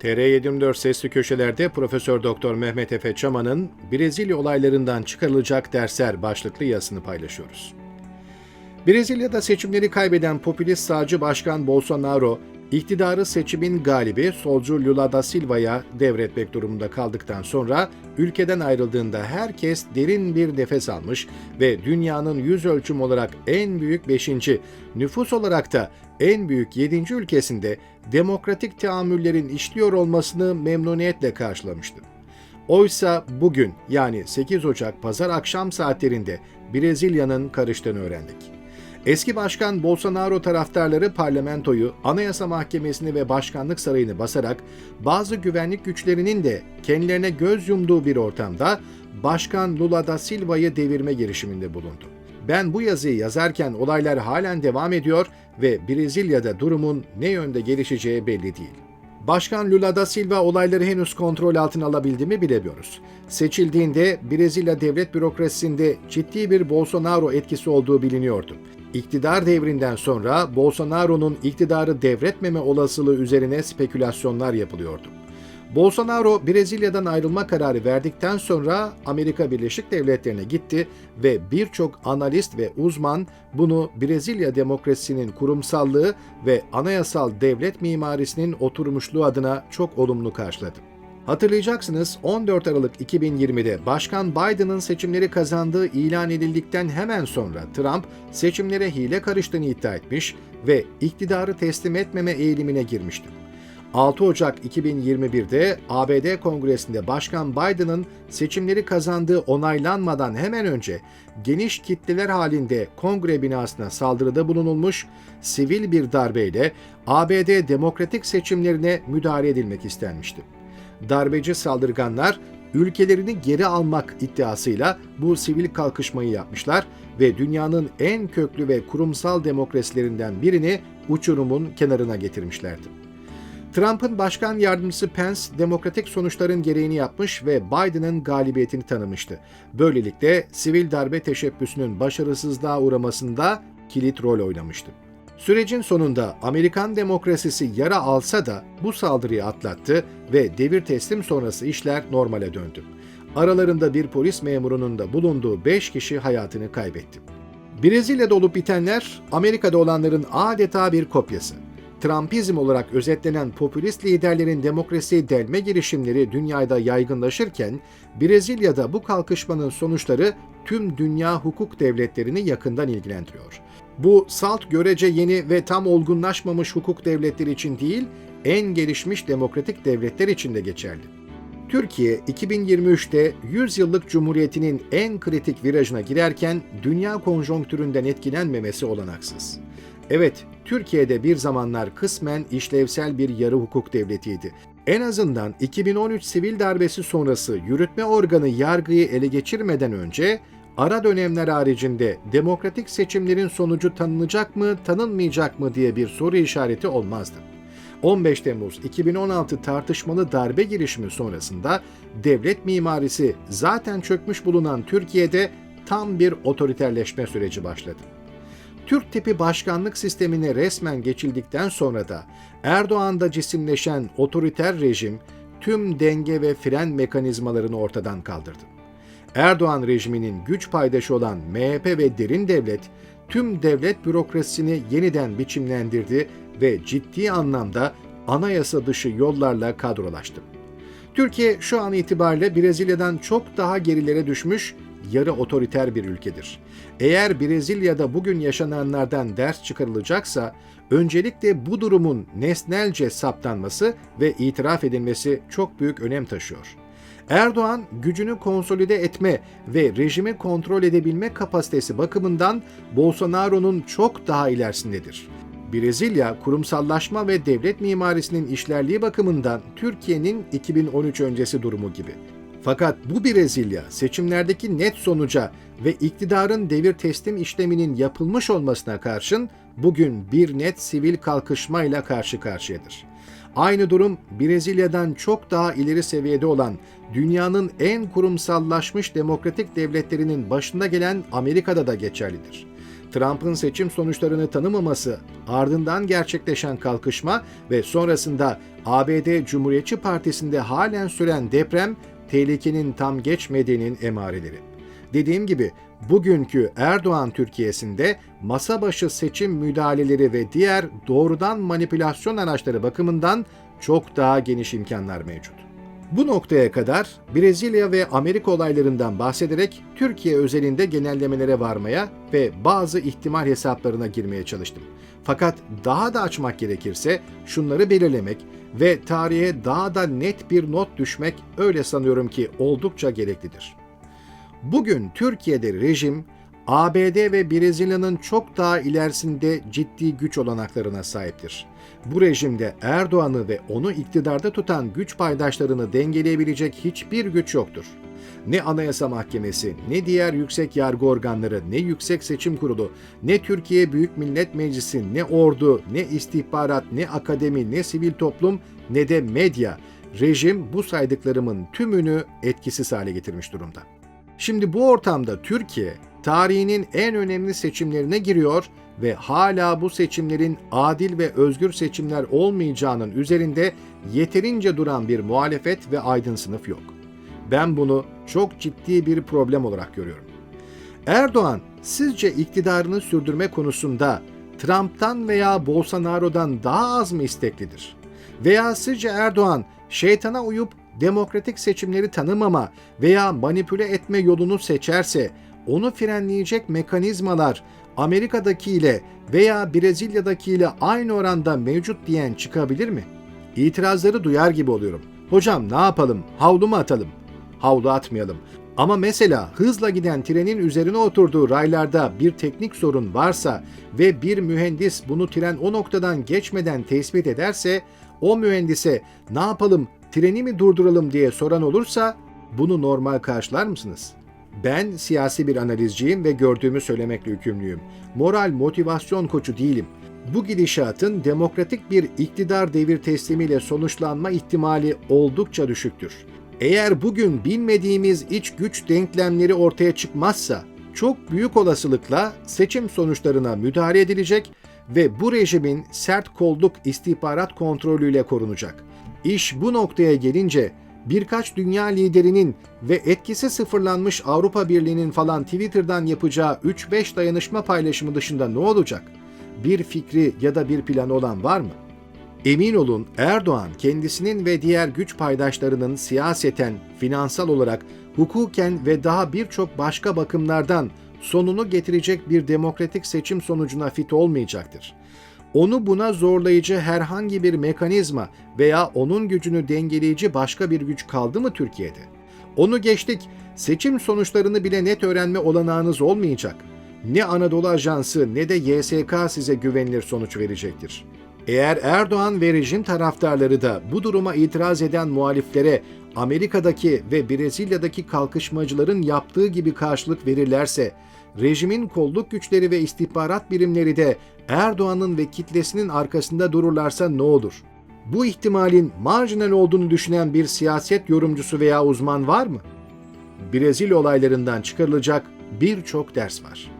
TR724 Sesli Köşeler'de Profesör Doktor Mehmet Efe Çaman'ın Brezilya olaylarından çıkarılacak dersler başlıklı yazısını paylaşıyoruz. Brezilya'da seçimleri kaybeden popülist sağcı başkan Bolsonaro, iktidarı seçimin galibi solcu Lula da Silva'ya devretmek durumunda kaldıktan sonra ülkeden ayrıldığında herkes derin bir nefes almış ve dünyanın yüz ölçüm olarak en büyük 5. nüfus olarak da en büyük 7. ülkesinde demokratik teamüllerin işliyor olmasını memnuniyetle karşılamıştı. Oysa bugün yani 8 Ocak pazar akşam saatlerinde Brezilya'nın karıştığını öğrendik. Eski başkan Bolsonaro taraftarları parlamentoyu, Anayasa Mahkemesi'ni ve Başkanlık Sarayı'nı basarak bazı güvenlik güçlerinin de kendilerine göz yumduğu bir ortamda Başkan Lula da Silva'yı devirme girişiminde bulundu. Ben bu yazıyı yazarken olaylar halen devam ediyor ve Brezilya'da durumun ne yönde gelişeceği belli değil. Başkan Lula da Silva olayları henüz kontrol altına alabildi mi bilemiyoruz. Seçildiğinde Brezilya devlet bürokrasisinde ciddi bir Bolsonaro etkisi olduğu biliniyordu. İktidar devrinden sonra Bolsonaro'nun iktidarı devretmeme olasılığı üzerine spekülasyonlar yapılıyordu. Bolsonaro Brezilya'dan ayrılma kararı verdikten sonra Amerika Birleşik Devletleri'ne gitti ve birçok analist ve uzman bunu Brezilya demokrasisinin kurumsallığı ve anayasal devlet mimarisinin oturmuşluğu adına çok olumlu karşıladı. Hatırlayacaksınız 14 Aralık 2020'de Başkan Biden'ın seçimleri kazandığı ilan edildikten hemen sonra Trump seçimlere hile karıştığını iddia etmiş ve iktidarı teslim etmeme eğilimine girmişti. 6 Ocak 2021'de ABD Kongresi'nde Başkan Biden'ın seçimleri kazandığı onaylanmadan hemen önce geniş kitleler halinde kongre binasına saldırıda bulunulmuş, sivil bir darbeyle ABD demokratik seçimlerine müdahale edilmek istenmişti. Darbeci saldırganlar ülkelerini geri almak iddiasıyla bu sivil kalkışmayı yapmışlar ve dünyanın en köklü ve kurumsal demokrasilerinden birini uçurumun kenarına getirmişlerdi. Trump'ın başkan yardımcısı Pence demokratik sonuçların gereğini yapmış ve Biden'ın galibiyetini tanımıştı. Böylelikle sivil darbe teşebbüsünün başarısızlığa uğramasında kilit rol oynamıştı. Sürecin sonunda Amerikan demokrasisi yara alsa da bu saldırıyı atlattı ve devir teslim sonrası işler normale döndü. Aralarında bir polis memurunun da bulunduğu 5 kişi hayatını kaybetti. Brezilya'da olup bitenler Amerika'da olanların adeta bir kopyası. Trumpizm olarak özetlenen popülist liderlerin demokrasiye delme girişimleri dünyada yaygınlaşırken, Brezilya'da bu kalkışmanın sonuçları tüm dünya hukuk devletlerini yakından ilgilendiriyor. Bu salt görece yeni ve tam olgunlaşmamış hukuk devletleri için değil, en gelişmiş demokratik devletler için de geçerli. Türkiye 2023'te 100 yıllık cumhuriyetinin en kritik virajına girerken dünya konjonktüründen etkilenmemesi olanaksız. Evet, Türkiye'de bir zamanlar kısmen işlevsel bir yarı hukuk devletiydi. En azından 2013 sivil darbesi sonrası yürütme organı yargıyı ele geçirmeden önce ara dönemler haricinde demokratik seçimlerin sonucu tanınacak mı, tanınmayacak mı diye bir soru işareti olmazdı. 15 Temmuz 2016 tartışmalı darbe girişimi sonrasında devlet mimarisi zaten çökmüş bulunan Türkiye'de tam bir otoriterleşme süreci başladı. Türk tipi başkanlık sistemine resmen geçildikten sonra da Erdoğan'da cisimleşen otoriter rejim tüm denge ve fren mekanizmalarını ortadan kaldırdı. Erdoğan rejiminin güç paydaşı olan MHP ve derin devlet tüm devlet bürokrasisini yeniden biçimlendirdi ve ciddi anlamda anayasa dışı yollarla kadrolaştı. Türkiye şu an itibariyle Brezilya'dan çok daha gerilere düşmüş yarı otoriter bir ülkedir. Eğer Brezilya'da bugün yaşananlardan ders çıkarılacaksa öncelikle bu durumun nesnelce saptanması ve itiraf edilmesi çok büyük önem taşıyor. Erdoğan gücünü konsolide etme ve rejimi kontrol edebilme kapasitesi bakımından Bolsonaro'nun çok daha ilerisindedir. Brezilya kurumsallaşma ve devlet mimarisinin işlerliği bakımından Türkiye'nin 2013 öncesi durumu gibi. Fakat bu Brezilya seçimlerdeki net sonuca ve iktidarın devir teslim işleminin yapılmış olmasına karşın bugün bir net sivil kalkışmayla karşı karşıyadır. Aynı durum Brezilya'dan çok daha ileri seviyede olan dünyanın en kurumsallaşmış demokratik devletlerinin başında gelen Amerika'da da geçerlidir. Trump'ın seçim sonuçlarını tanımaması, ardından gerçekleşen kalkışma ve sonrasında ABD Cumhuriyetçi Partisi'nde halen süren deprem tehlikenin tam geçmediğinin emareleri. Dediğim gibi bugünkü Erdoğan Türkiye'sinde masa başı seçim müdahaleleri ve diğer doğrudan manipülasyon araçları bakımından çok daha geniş imkanlar mevcut. Bu noktaya kadar Brezilya ve Amerika olaylarından bahsederek Türkiye özelinde genellemelere varmaya ve bazı ihtimal hesaplarına girmeye çalıştım. Fakat daha da açmak gerekirse şunları belirlemek ve tarihe daha da net bir not düşmek öyle sanıyorum ki oldukça gereklidir. Bugün Türkiye'de rejim ABD ve Brezilya'nın çok daha ilerisinde ciddi güç olanaklarına sahiptir. Bu rejimde Erdoğan'ı ve onu iktidarda tutan güç paydaşlarını dengeleyebilecek hiçbir güç yoktur. Ne Anayasa Mahkemesi, ne diğer yüksek yargı organları, ne Yüksek Seçim Kurulu, ne Türkiye Büyük Millet Meclisi, ne ordu, ne istihbarat, ne akademi, ne sivil toplum, ne de medya. Rejim bu saydıklarımın tümünü etkisiz hale getirmiş durumda. Şimdi bu ortamda Türkiye tarihinin en önemli seçimlerine giriyor ve hala bu seçimlerin adil ve özgür seçimler olmayacağının üzerinde yeterince duran bir muhalefet ve aydın sınıf yok. Ben bunu çok ciddi bir problem olarak görüyorum. Erdoğan sizce iktidarını sürdürme konusunda Trump'tan veya Bolsonaro'dan daha az mı isteklidir? Veya sizce Erdoğan şeytana uyup demokratik seçimleri tanımama veya manipüle etme yolunu seçerse onu frenleyecek mekanizmalar Amerika'daki ile veya Brezilya'daki ile aynı oranda mevcut diyen çıkabilir mi? İtirazları duyar gibi oluyorum. Hocam ne yapalım? Havlu mu atalım? Havlu atmayalım. Ama mesela hızla giden trenin üzerine oturduğu raylarda bir teknik sorun varsa ve bir mühendis bunu tren o noktadan geçmeden tespit ederse o mühendise ne yapalım treni mi durduralım diye soran olursa bunu normal karşılar mısınız? Ben siyasi bir analizciyim ve gördüğümü söylemekle yükümlüyüm. Moral motivasyon koçu değilim. Bu gidişatın demokratik bir iktidar devir teslimiyle sonuçlanma ihtimali oldukça düşüktür. Eğer bugün bilmediğimiz iç güç denklemleri ortaya çıkmazsa çok büyük olasılıkla seçim sonuçlarına müdahale edilecek ve bu rejimin sert kolluk istihbarat kontrolüyle korunacak. İş bu noktaya gelince birkaç dünya liderinin ve etkisi sıfırlanmış Avrupa Birliği'nin falan Twitter'dan yapacağı 3-5 dayanışma paylaşımı dışında ne olacak? Bir fikri ya da bir planı olan var mı? Emin olun Erdoğan kendisinin ve diğer güç paydaşlarının siyaseten, finansal olarak, hukuken ve daha birçok başka bakımlardan sonunu getirecek bir demokratik seçim sonucuna fit olmayacaktır. Onu buna zorlayıcı herhangi bir mekanizma veya onun gücünü dengeleyici başka bir güç kaldı mı Türkiye'de? Onu geçtik, seçim sonuçlarını bile net öğrenme olanağınız olmayacak. Ne Anadolu Ajansı ne de YSK size güvenilir sonuç verecektir. Eğer Erdoğan ve rejim taraftarları da bu duruma itiraz eden muhaliflere Amerika'daki ve Brezilya'daki kalkışmacıların yaptığı gibi karşılık verirlerse, rejimin kolluk güçleri ve istihbarat birimleri de Erdoğan'ın ve kitlesinin arkasında dururlarsa ne olur? Bu ihtimalin marjinal olduğunu düşünen bir siyaset yorumcusu veya uzman var mı? Brezilya olaylarından çıkarılacak birçok ders var.